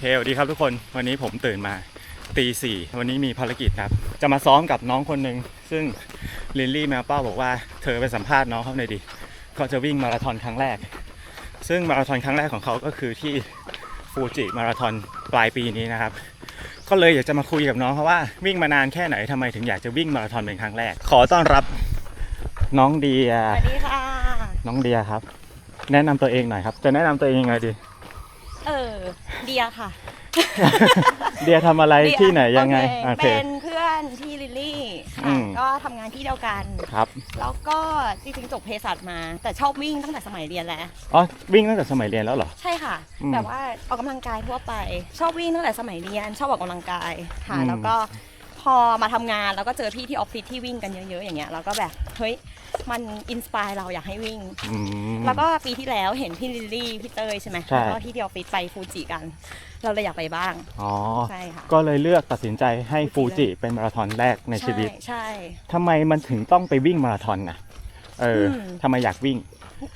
เคสวัสดีครับทุกคนวันนี้ผมตื่นมาตีสี่วันนี้มีภารกิจครับ จะมาซ้อมกับน้องคนหนึ่งซึ่งลินลี่แมวเป้าบอกว่าเธอไปสัมภาษณ์น้องเขาหน่อยดิเขาจะวิ่งมาราธอนครั้งแรก ซึ่งมาราธอนครั้งแรกของเขาก็คือที่ฟูจิมาราธอนปลายปีนี้นะครับ ก็เลยอยากจะมาคุยกับน้องเขาว่าวิ่งมานานแค่ไหนทำไมถึงอยากจะวิ่งมาราธอนเป็นครั้งแรก ขอต้อนรับน้องเดียสวัสดีค่ะน้องเดียครับ แนะนำตัวเองหน่อยครับ จะแนะนำตัวเองยังไงดี เออเดียค่ะเดียทำอะไรเดียที่ไหนยังไงโอโอเคเค เป็นเพื่อนที่ลิลลี่อืค่ะม ก็ทำงานที่เดียวกัน ครับแล้วก็จริงๆจบเภสัชมา แต่ชอบวิ่งตั้งแต่สมัยเรียนแล้ว อ๋อวิ่งตั้งแต่สมัยเรียนแล้วเหรอ ใช่ค่ะ อืมแบบว่าออกกำลังกายทั่วไป ชอบวิ่งตั้งแต่สมัยเรียน ชอบออกกำลังกายค่ะ อืม แล้วก็ พอมาทำงานแล้วก็เจอพี่ที่ออฟฟิศที่วิ่งกันเยอะๆอย่างเงี้ยเราก็แบบเฮ้ยมันอินสปายเราอยากให้วิ่งอืมแล้วก็ปีที่แล้วเห็นพี่ลิลลี่พี่เตยใช่ไหมใช่แล้วก็ที่ที่ออฟฟิศไปฟูจิกัน เราเลยอยากไปบ้างอ๋อใช่ค่ะก็เลยเลือกตัดสินใจให้ฟูจิเป็นมาราธอนแรกในชีวิตใช่ใช่ทำไมมันถึงต้องไปวิ่งมาราธอนน่ะเอออมทำไมอยากวิ่ง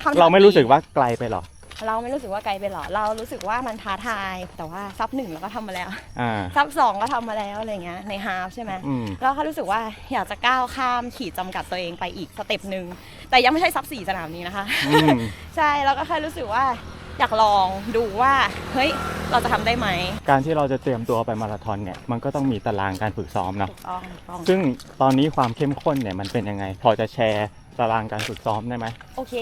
คำถเราไม่รู้สึกว่าไกลไปหรอ เราไม่รู้สึกว่าไกลไปหรอเรารู้สึกว่ามันท้าทายแต่ว่าซับหนึ่งเราก็ทำมาแล้วอ่าซับสองก็ทำมาแล้วอะไรเงี้ยในฮาฟใช่ไหมอืมแล้วเขารู้สึกว่าอยากจะก้าวข้ามขีดจำกัดตัวเองไปอีกสเต็ปหนึ่งแต่ยังไม่ใช่ซับสี่สนามนี้นะคะอืมใช่แล้วก็แค่รู้สึกว่าอยากลองดูว่าเฮ้ยเราจะทำได้ไหม การที่เราจะเตรียมตัวไปมาราธอนเนี่ยมันก็ต้องมีตารางการฝึกซ้อมเนาะถูกต้องถูกต้องซึ่งตอนนี้ความเข้มข้นเนี่ยมันเป็นยังไง พอจะแชร์ ตารางการฝึกซ้อมได้ไหม โอเค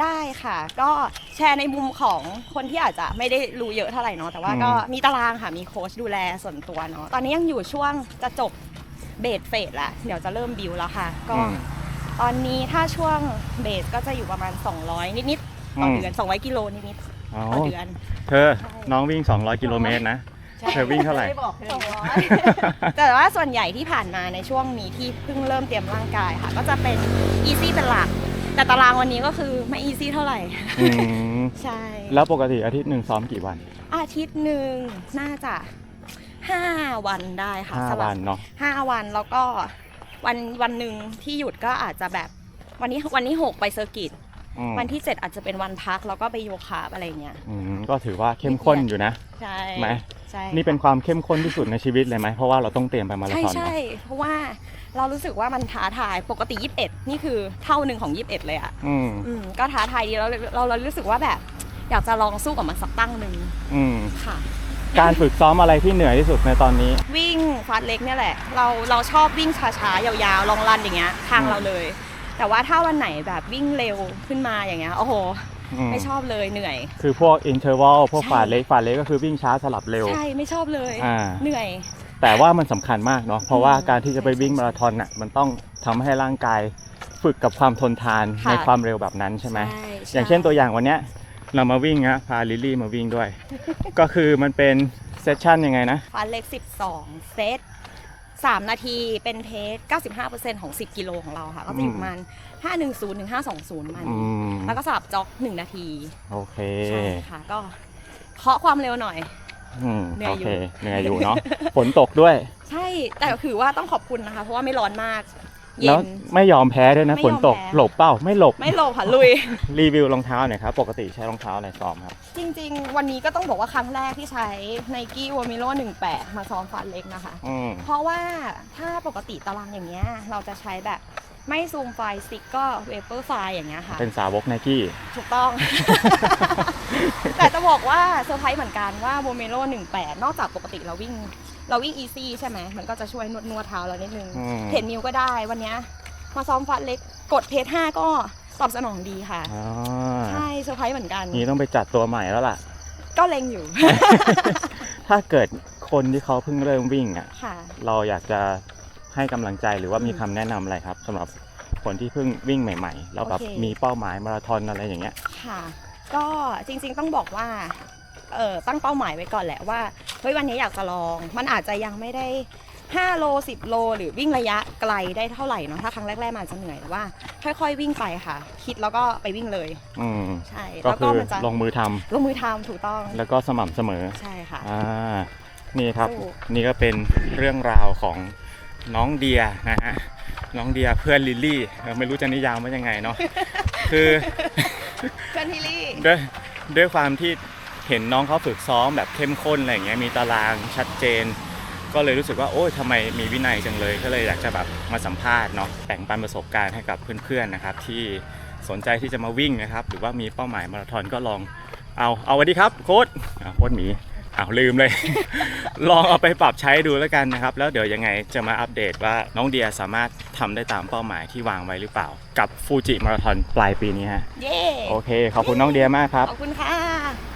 ได้ค่ะ ก็แชร์ในมุมของคนที่อาจจะไม่ได้รู้เยอะเท่าไหร่เนาะ แต่ว่าก็มีตารางค่ะ มีโค้ชดูแลส่วนตัวเนาะ ตอนนี้ยังอยู่ช่วงจะจบเบสเฟสละเดี๋ยวจะเริ่มบิวแล้วค่ะ ก็อืม ตอนนี้ถ้าช่วงเบสก็จะอยู่ประมาณ 200 นิดๆต่อเดือน 200 กิโลนิดอ๋อๆต่อเดือน เธอน้องวิ่ง 200 กิโลเมตรนะ เธอวิ่งเท่าไหร่ ไม่บอกสองร้อยแต่ว่าส่วนใหญ่ที่ผ่านมาในช่วงนี้ที่เพิ่งเริ่มเตรียมร่างกายค่ะ ก็จะเป็นอีซี่เป็นหลัก แต่ตารางวันนี้ก็คือไม่อีซี่เท่าไหร่ อืมใช่ แล้วปกติอาทิตย์หนึ่งซ้อมกี่วัน อาทิตย์หนึ่งน่าจะ5วันได้ค่ะห้าสลับวันเนาะ ห้าวันแล้วก็วันวันหนึ่งที่หยุดก็อาจจะแบบวันนี้วันนี้หกไปเซอร์กิต อืมวันที่7อาจจะเป็นวันพักแล้วก็ไปโยคะอะไรเงี้ย อืมก็ถือว่าเข้มข้นอยู่นะ ใช่ ไหม ใช่นี่เป็นความเข้มข้นที่สุดในชีวิตเลยไหมเพราะว่าเราต้องเตรียมไปมาราใช่ธอนใช่เนอะเพราะว่าเรารู้สึกว่ามันท้าทายปกติ 21 นี่คือเท่าหนึ่งของ 21 เลยอะอืมอืมก็ท้าทายดีแล้วเราเรารู้สึกว่าแบบ อยากจะลองสู้กับมันสักตั้งหนึ่งอืมค่ะ การฝึกซ้อมอะไรที่เหนื่อยที่สุดในตอนนี้ วิ่งฟาสเล็กเนี่ยแหละ เราเราชอบวิ่งช้าๆ ยาวๆ ลองรันอย่างเงี้ยทางอืม เราเลย แต่ว่าถ้าวันไหนแบบวิ่งเร็วขึ้นมาอย่างเงี้ยโอ้โห อืม ไม่ชอบเลยเหนื่อย คือพวกอินเทอร์วัลพวกใช่ฝาเล็กฝาเล็กก็คือวิ่งช้าสลับเร็ว ใช่ไม่ชอบเลย อ่า เหนื่อย แต่ว่ามันสำคัญมากเนาะเพราะว่าการที่จะไปวิ่งมาราธอนน่ะมันต้องทำให้ร่างกายฝึกกับความทนทานค่ะ ในความเร็วแบบนั้นใช่ไหมใช่อย่างเช่นตัวอย่างวันเนี้ยเรามาวิ่งนะพาลิลลี่มาวิ่งด้วย ก็คือมันเป็นเซสชั่นยังไงนะฟาสเล็ก 12 เซต 3 นาทีเป็นเพจ95%ของ 10 กิโลของเราค่ะ ก็จะอยู่ประมาณ510ถึง520 มัน อืม แล้วก็สลับจ็อก 1 นาทีโอเคใช่ค่ะ ก็เคาะความเร็วหน่อย อืมเหนื่อโอยอยู่ เคเหนื่อยอยู่เนาะ ฝนตกด้วย ใช่แต่ถือว่าต้องขอบคุณนะคะ เพราะว่าไม่ร้อนมาก เย็แล้วน ไม่ยอมแพ้ด้วยนะไม่ฝยอมนตกแพ้ หลบเป้าไม่หลบไม่โลภค่ะลุย รีวิวรองเท้าหน่อยครับปกติใช้รองเท้าอะไรซ้อมครับจริงๆ วันนี้ก็ต้องบอกว่าครั้งแรกที่ใช้ n i กี้วอมิโล18 มาซ้อมฟันเล็กนะคะ อืมเพราะว่าถ้าปกติตารางอย่างเงี้ยเราจะใช้แบบไม่ซูมไฟล์สติ๊กก็เวเปอร์ไฟล์อย่างเงี้ยค่ะ เป็นสาวกไนกี้ ถูกต้อง แต่จะ บอกว่าเซอร์ไพรส์เหมือนกันว่าโมเมโล18 นอกจากปกติเราวิ่ง เราวิ่งอีซี่ใช่ไหมมันก็จะช่วยนวดนวดเท้าเรานิดนึงอืม เทรนมิวก็ได้วันเนี้ยมาซ้อมฟัดเล็กกดเพจ5ก็ตอบสนองดีค่ะ อ่าใช่เซอร์ไพรส์เหมือนกัน นี่ต้องไปจัดตัวใหม่แล้วล่ะ ก็เล็งอยู่ ถ้าเกิดคนที่เขาเพิ่งเริ่มวิ่งอะ ค่ะ เราอยากจะให้กำลังใจหรือว่ามีอืมคำแนะนำอะไรครับสำหรับคนที่เพิ่งวิ่งใหม่ ๆ แล้วแบบโอเค มีเป้าหมายมาราธอนอะไรอย่างเงี้ย ค่ะ ก็จริงๆต้องบอกว่าเออตั้งเป้าหมายไว้ก่อนแหละว่าเฮ้ยวันนี้อยากจะลอง มันอาจจะยังไม่ได้ 5 โล 10 โล หรือวิ่งระยะไกลได้เท่าไหร่เนาะถ้าครั้งแรกๆมันอาจจะเหนื่อยแต่ว่า ค่อยๆวิ่งไปค่ะ คิดแล้วก็ไปวิ่งเลย อืมใช่ก็แล้วคืก็อมันจะลงมือทำลงมือทำถูกต้องแล้วก็สม่ำเสมอ ใช่ค่ะ อ่านี่ครับสู้ นี่ก็เป็นเรื่องราวของน้องเดียนะฮะน้องเดียเพื่อนลิลลี่เออไม่รู้จะนิยามว่ายังไงเนาะ คือ เพื่อนที่ลี่ด้วยด้วยความที่เห็นน้องเขาฝึกซ้อมแบบเข้มข้นอะไรอย่างเงี้ยมีตารางชัดเจน ก็เลยรู้สึกว่าโอ้ยทำไมมีวินัยจังเลยก็เลยอยากจะแบบมาสัมภาษณ์เนาะแบ่งปันประสบการณ์ให้กับเพื่อนๆนะครับ ที่สนใจที่จะมาวิ่งนะครับ หรือว่ามีเป้าหมายมาราธอนก็ลองเอาเอาสวัสดีครับโค้ดอ่าโค้ดหมี อ้าวลืมเลย ลองเอาไปปรับใช้ดูแล้วกันนะครับ แล้วเดี๋ยวยังไงจะมาอัปเดตว่าน้องเดียสามารถทำได้ตามเป้าหมายที่วางไว้หรือเปล่า กับฟูจิมาราธอนปลายปีนี้ฮะเย้ โอเค ขอบคุณน้องเดียมากครับ ขอบคุณค่ะ